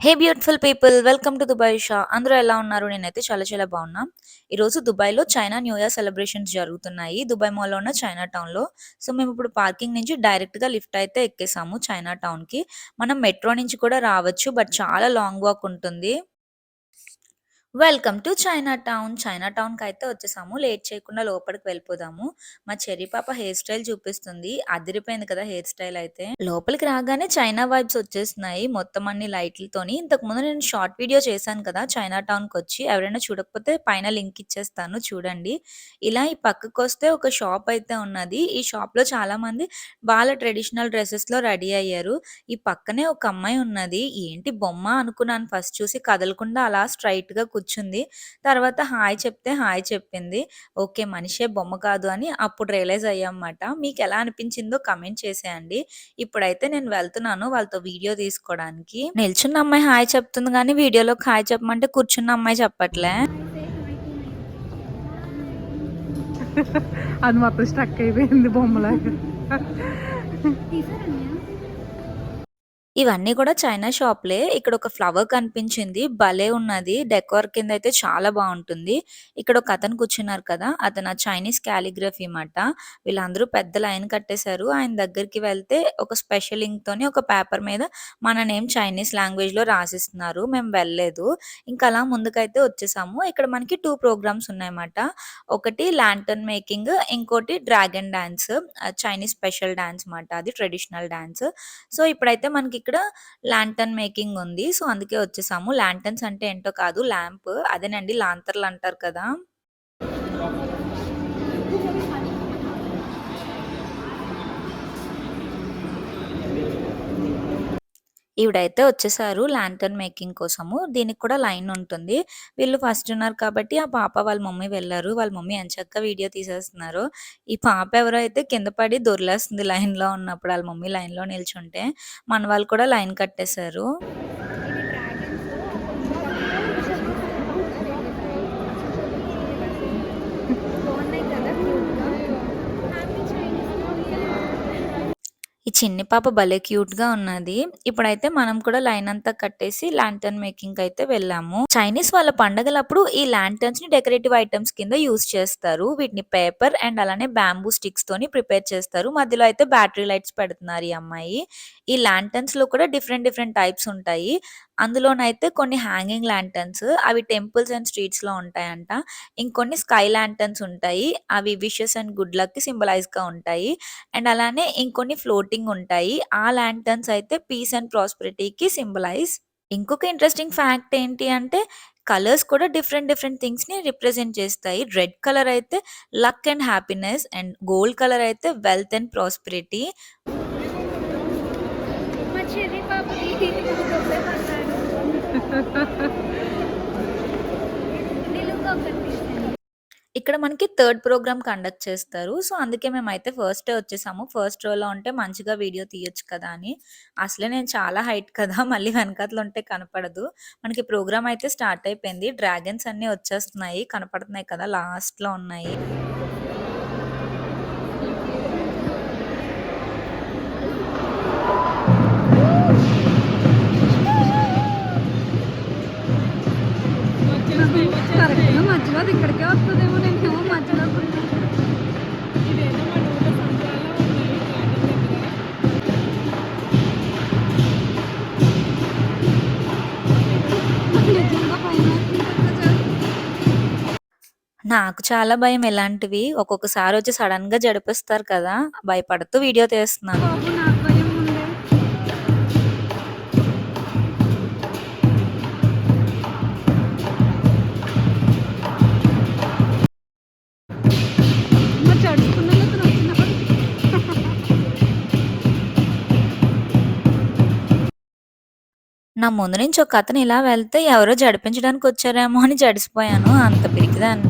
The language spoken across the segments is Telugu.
Hey beautiful people welcome to Dubai Shah అందరూ ఎలా ఉన్నారు? నేనైతే చాలా చాలా బాగున్నా. ఈరోజు దుబాయ్లో చైనా న్యూ ఇయర్ సెలబ్రేషన్స్ జరుగుతున్నాయి. దుబాయ్ మాల్లో ఉన్న చైనా టౌన్లో సో మేము ఇప్పుడు పార్కింగ్ నుంచి డైరెక్ట్గా లిఫ్ట్ అయితే ఎక్కేసాము చైనా టౌన్కి మనం మెట్రో నుంచి కూడా రావచ్చు బట్ చాలా లాంగ్ వాక్ ఉంటుంది. Welcome to Chinatown. చైనా టౌన్కి అయితే వచ్చేసాము. లేట్ చేయకుండా లోపలికి వెళ్ళిపోదాము. మా చెర్రీ పాప హెయిర్ స్టైల్ చూపిస్తుంది. అదిరిపోయింది కదా హెయిర్ స్టైల్ అయితే. లోపలికి రాగానే చైనా వైబ్స్ వచ్చేస్తున్నాయి మొత్తం అన్ని లైట్లతోని. ఇంతకు ముందు నేను షార్ట్ వీడియో చేశాను కదా చైనా టౌన్కి వచ్చి. ఎవరైనా చూడకపోతే పైన లింక్ ఇచ్చేస్తాను. చూడండి. ఇలా ఈ పక్కకు వస్తే ఒక షాప్ అయితే ఉన్నది. ఈ షాప్లో చాలా మంది వాళ్ళ ట్రెడిషనల్ డ్రెస్సెస్లో రెడీ అయ్యారు. ఈ పక్కనే ఒక అమ్మాయి ఉన్నది. ఏంటి బొమ్మ అనుకున్నాను. ఫస్ట్ చూసి కదలకుండా అలా స్ట్రైట్గా కూర్చుంది. తర్వాత హాయ్ చెప్తే హాయ్ చెప్పింది. ఓకే మనిషే బొమ్మ కాదు అని అప్పుడు రియలైజ్ అయ్యామన్నమాట. మీకు ఎలా అనిపించిందో కమెంట్ చేసేయండి. ఇప్పుడైతే నేను వెళ్తున్నాను వాళ్ళతో వీడియో తీసుకోవడానికి. నిల్చున్న అమ్మాయి హాయ్ చెప్తుంది కానీ వీడియోలో హాయ్ చెప్పమంటే కూర్చున్న అమ్మాయి చెప్పట్లే. అది మొత్తం స్టక్ అయిపోయింది బొమ్మలాగా. ఇవన్నీ కూడా చైనా షాప్‌లే. ఇక్కడ ఒక ఫ్లవర్ కనిపించింది. భలే ఉన్నది. డెకోర్ కింద అయితే చాలా బావుంటుంది. ఇక్కడ ఒక అతను కూర్చున్నారు కదా! అతను చైనీస్ కాలిగ్రఫీ మాట. వీళ్ళందరూ పెద్ద లైన్ కట్టేశారు. ఆయన దగ్గరికి వెళ్తే ఒక స్పెషల్ ఇంక్‌తోని ఒక పేపర్ మీద మన నేమ్ చైనీస్ లాంగ్వేజ్‌లో రాసిస్తున్నారు. మేము వెళ్ళలేదు. ఇంకా అలా ముందుకైతే వచ్చేసాము. ఇక్కడ మనకి 2 ప్రోగ్రామ్స్ ఉన్నాయన్నమాట. ఒకటి లాంటర్న్ మేకింగ్, ఇంకోటి dragon dance. Ah, Chinese special dance మాట అది ట్రెడిషనల్ డాన్స్. సో, ఇప్పుడైతే మనకి ఇక్కడ లాంటర్న్ మేకింగ్ ఉంది. సో, అందుకే వచ్చేసాము. లాంటర్న్స్ అంటే ఏంటో కాదు ల్యాంప్ అదేనండి లాంతర్లు అంటారు కదా! ఈవిడైతే వచ్చేసారు లాంటర్న్ మేకింగ్ కోసము. దీనికి కూడా లైన్ ఉంటుంది. వీళ్ళు ఫస్ట్ ఉన్నారు కాబట్టి ఆ పాప వాళ్ళ మమ్మీ వెళ్ళారు వాళ్ళ మమ్మీ ఎంచక్కా వీడియో తీసేస్తున్నారు. ఈ పాప ఎవరో అయితే కింద పడి దొరిలేస్తుంది లైన్‌లో ఉన్నప్పుడు వాళ్ళ మమ్మీ లైన్‌లో నిల్చుంటే. మన వాళ్ళు కూడా లైన్ కట్టేశారు. ఈ చిన్ని పాప భలే క్యూట్‌గా ఉన్నది. ఇప్పుడైతే మనం కూడా లైన్ అంతా కట్టేసి ల్యాంటర్న్ మేకింగ్ అయితే వెళ్ళాము. చైనీస్ వాళ్ళ పండగలప్పుడు ఈ లాంటర్న్స్‌ని డెకరేటివ్ ఐటమ్స్ కింద యూస్ చేస్తారు. వీటిని పేపర్ అండ్ అలానే బ్యాంబూ స్టిక్స్‌తోని ప్రిపేర్ చేస్తారు. మధ్యలో అయితే బ్యాటరీ లైట్స్ పెడుతున్నారు ఈ అమ్మాయి. ఈ లాంటర్న్స్‌లో కూడా డిఫరెంట్ డిఫరెంట్ టైప్స్ ఉంటాయి. అందులోనైతే కొన్ని హ్యాంగింగ్ ల్యాంటర్న్స్ అవి టెంపుల్స్ అండ్ స్ట్రీట్స్‌లో ఉంటాయంట. ఇంకొన్ని స్కై ల్యాంటర్న్స్ ఉంటాయి. అవి విషెస్ అండ్ గుడ్ లక్‌కి సింబలైజ్‌గా ఉంటాయి. అండ్ అలానే ఇంకొన్ని ఫ్లోటింగ్ ఉంటాయి. ఆ ల్యాంటర్న్స్ అయితే పీస్ అండ్ ప్రాస్పెరిటీకి సింబలైజ్. ఇంకొక ఇంట్రెస్టింగ్ ఫ్యాక్ట్ ఏంటి అంటే కలర్స్ కూడా డిఫరెంట్ డిఫరెంట్ థింగ్స్‌ని రిప్రజెంట్ చేస్తాయి. రెడ్ కలర్ అయితే luck and happiness and gold colour అయితే వెల్త్ అండ్ ప్రాస్పెరిటీ. ఇక్కడ మనకి థర్డ్ ప్రోగ్రామ్ కండక్ట్ చేస్తారు. సో, అందుకే మేమైతే ఫస్ట్ డే వచ్చేసాము. ఫస్ట్ రోలో ఉంటే మంచిగా వీడియో తీయొచ్చు కదా! అని. అసలే నేను చాలా హైట్ కదా! మళ్ళీ వెనకాతలు ఉంటే కనపడదు. మనకి ప్రోగ్రామ్ అయితే స్టార్ట్ అయిపోయింది. డ్రాగన్స్ అన్నీ వచ్చేస్తున్నాయి. కనపడుతున్నాయి కదా! లాస్ట్‌లో ఉన్నాయి. ఇక్కడికే వస్తదేమో నేనేమో మధ్యలో! నాకు చాలా భయం ఇలాంటివి. ఒక్కొక్కసారి వచ్చి సడెన్‌గా జడిపిస్తారు కదా! భయపడుతూ వీడియో తీస్తున్నాను. నా ముందు నుంచి ఒక అతను ఇలా వెళ్తే ఎవరో జడిపించడానికి వచ్చారేమో అని జడిసిపోయాను. అంత పిరికిదాన్ని.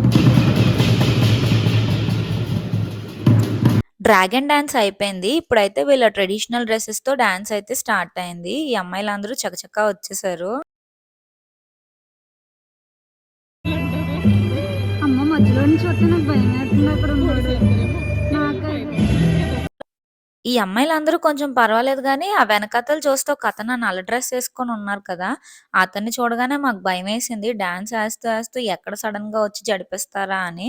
డ్రాగన్ డ్యాన్స్ అయిపోయింది. ఇప్పుడైతే వీళ్ళ ట్రెడిషనల్ డ్రెస్సెస్తో డ్యాన్స్ అయితే స్టార్ట్ అయింది. ఈ అమ్మాయిలందరూ చకచకా వచ్చేసారు. అమ్మ మధ్యలో నుంచి వస్తే నాకు భయం అక్కడ ఈ అమ్మాయిలందరూ కొంచెం పర్వాలేదు గానీ, ఆ వెనకాతల చూస్తే ఒకతను నల్ల డ్రెస్ ఏసుకొని ఉన్నారు కదా! అతన్ని చూడగానే మాకు భయమేసింది. డాన్స్ ఏస్తూ, ఏస్తూ ఎక్కడ సడెన్‌గా వచ్చి జడిపిస్తారా అని.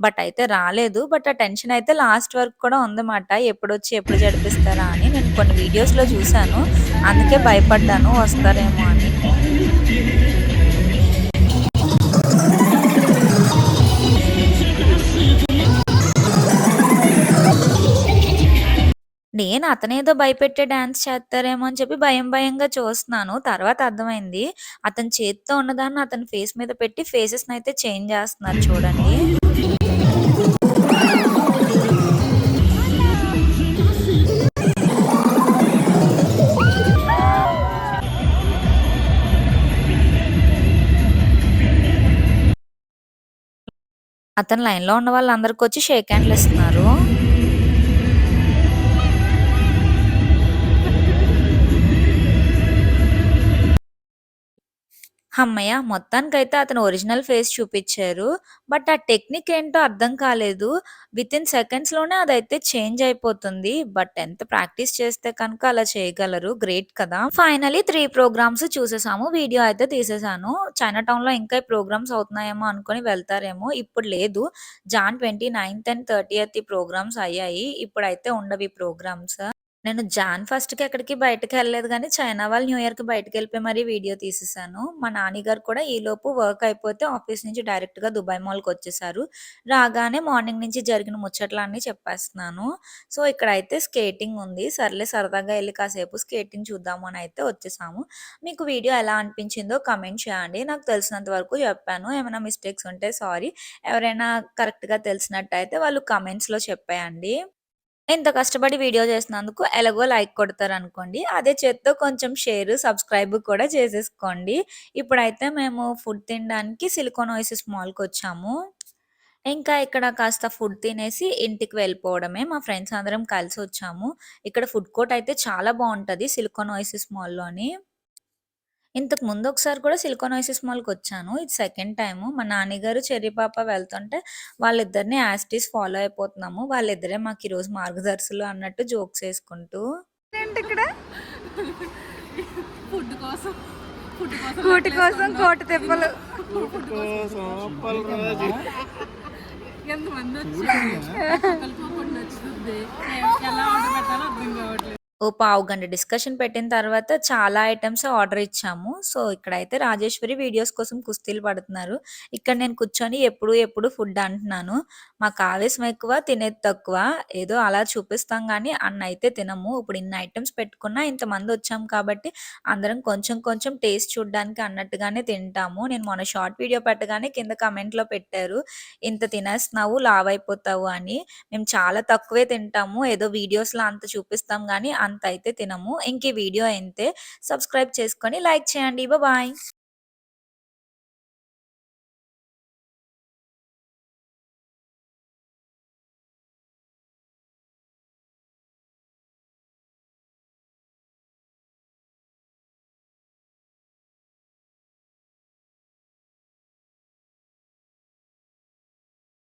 బట్ అయితే రాలేదు. బట్ ఆ టెన్షన్ అయితే లాస్ట్ వరకు కూడా ఉందన్నమాట. ఎప్పుడొచ్చి ఎప్పుడు జడిపిస్తారా అని. నేను కొన్ని వీడియోస్‌లో చూసాను. అందుకే భయపడ్డాను వస్తారేమో అని. నేను అతనేదో భయపెట్టే డాన్స్ చేత్తారేమో అని చెప్పి భయం భయంగా చూస్తున్నాను. తర్వాత అర్థమైంది. అతని చేతితో ఉన్నదాన్ని అతని ఫేస్ మీద పెట్టి ఫేసెస్‌నయితే చేంజ్ చేస్తున్నారు చూడండి. అతను లైన్‌లో ఉన్న వాళ్ళందరికొచ్చి షేక్ హ్యాండ్లు ఇస్తున్నారు హమ్మయ్య! మొత్తానికైతే అతను ఒరిజినల్ ఫేస్ చూపించారు బట్ ఆ టెక్నిక్ ఏంటో అర్థం కాలేదు. విత్ ఇన్ సెకండ్స్‌లోనే అదైతే చేంజ్ అయిపోతుంది. బట్ ఎంత ప్రాక్టీస్ చేస్తే కనుక అలా చేయగలరు. గ్రేట్ కదా! ఫైనలీ త్రీ ప్రోగ్రామ్స్ చూసేసాము. వీడియో అయితే తీసేసాను. చైనా టౌన్‌లో ఇంకా ప్రోగ్రామ్స్ అవుతున్నాయేమో అనుకుని వెళ్తారేమో. ఇప్పుడు లేదు. జాన్ 29థ్ అండ్ 30థ్ ఈ ప్రోగ్రామ్స్ అయ్యాయి. ఇప్పుడైతే ఉండవు ఈ ప్రోగ్రామ్స్. నేను జాన్ ఫస్ట్‌కి ఎక్కడికి బయటకెళ్ళలేదు కానీ చైనా వాళ్ళు న్యూ ఇయర్‌కి బయటికెళ్ళిపోయి మరీ వీడియో తీసేసాను. మా నాన్నగారు కూడా ఈలోపు వర్క్ అయిపోతే ఆఫీస్ నుంచి డైరెక్ట్‌గా దుబాయ్ మాల్కి వచ్చేసారు రాగానే మార్నింగ్ నుంచి జరిగిన ముచ్చట్లన్నీ చెప్పేస్తున్నాను. సో, ఇక్కడైతే స్కేటింగ్ ఉంది. సర్లే సరదాగా వెళ్ళి కాసేపు స్కేటింగ్ చూద్దాము అని అయితే వచ్చేసాము. మీకు వీడియో ఎలా అనిపించిందో కమెంట్ చేయండి. నాకు తెలిసినంత వరకు చెప్పాను. ఏమైనా మిస్టేక్స్ ఉంటే సారీ. ఎవరైనా కరెక్ట్‌గా తెలిసినట్టయితే వాళ్ళు కమెంట్స్లో చెప్పేయండి. ఇంత కష్టపడి వీడియో చేసినందుకు ఎలాగో లైక్ కొడతారు అనుకోండి అదే చేత్తో కొంచెం షేర్, సబ్స్క్రైబ్ కూడా చేసేసుకోండి. ఇప్పుడైతే మేము ఫుడ్ తినడానికి సిలికాన్ మాల్కి వచ్చాము ఇంకా ఇక్కడ కాస్త ఫుడ్ తినేసి ఇంటికి వెళ్ళిపోవడమే. మా ఫ్రెండ్స్ అందరం కలిసి వచ్చాము ఇక్కడ ఫుడ్ కోర్ట్ అయితే చాలా బాగుంటుంది సిలికాన్ ఓయసిస్ మాల్‌లోని. ఇంతకు ముందు ఒకసారి కూడా సిలికాన్ ఓయసిస్ మాల్‌కొచ్చాను. ఇది సెకండ్ టైము. మా నాన్నగారు, చెర్రీ పాప వెళ్తుంటే వాళ్ళిద్దరిని ఈజ్ ఫాలో అయిపోతున్నాము. వాళ్ళిద్దరే మాకు ఈరోజు మార్గదర్శులు అన్నట్టు జోక్స్ ఏసుకుంటూ. ఏంటి ఇక్కడ? ఫుడ్ కోసం. ఫుడ్ కోసం కూటి కోసం కోటి తిప్పలు. ఎంతమంది నచ్చుతుంది. ఎలా ఆర్డర్ పెట్టాలో అర్థం కావట్లేదు. ఓ పావు గంట డిస్కషన్ పెట్టిన తర్వాత చాలా ఐటమ్స్ ఆర్డర్ ఇచ్చాము. సో, ఇక్కడైతే రాజేశ్వరి వీడియోస్ కోసం కుస్తీలు పడుతున్నారు. ఇక్కడ నేను కూర్చొని ఎప్పుడు, ఎప్పుడు ఫుడ్ అంటున్నాను. మాకు ఆవేశం ఎక్కువ, తినేది తక్కువ. ఏదో అలా చూపిస్తాం కానీ అన్న అయితే తినము. ఇప్పుడు ఇన్ని ఐటమ్స్ పెట్టుకున్నా ఇంతమందొచ్చాం కాబట్టి అందరం కొంచెం, కొంచెం టేస్ట్ చూడడానికి అన్నట్టుగానే తింటాము. నేను మొన్న షార్ట్ వీడియో పెట్టగానే కింద కమెంట్లో పెట్టారు. ఇంత తినేస్తున్నావు లావైపోతావు అని. మేము చాలా తక్కువే తింటాము. ఏదో వీడియోస్‌లో అంత చూపిస్తాం కానీ అంత అయితే తినము. ఇంక ఈ వీడియో అయితే సబ్స్క్రైబ్ చేసుకొని లైక్ చేయండి. బాయ్.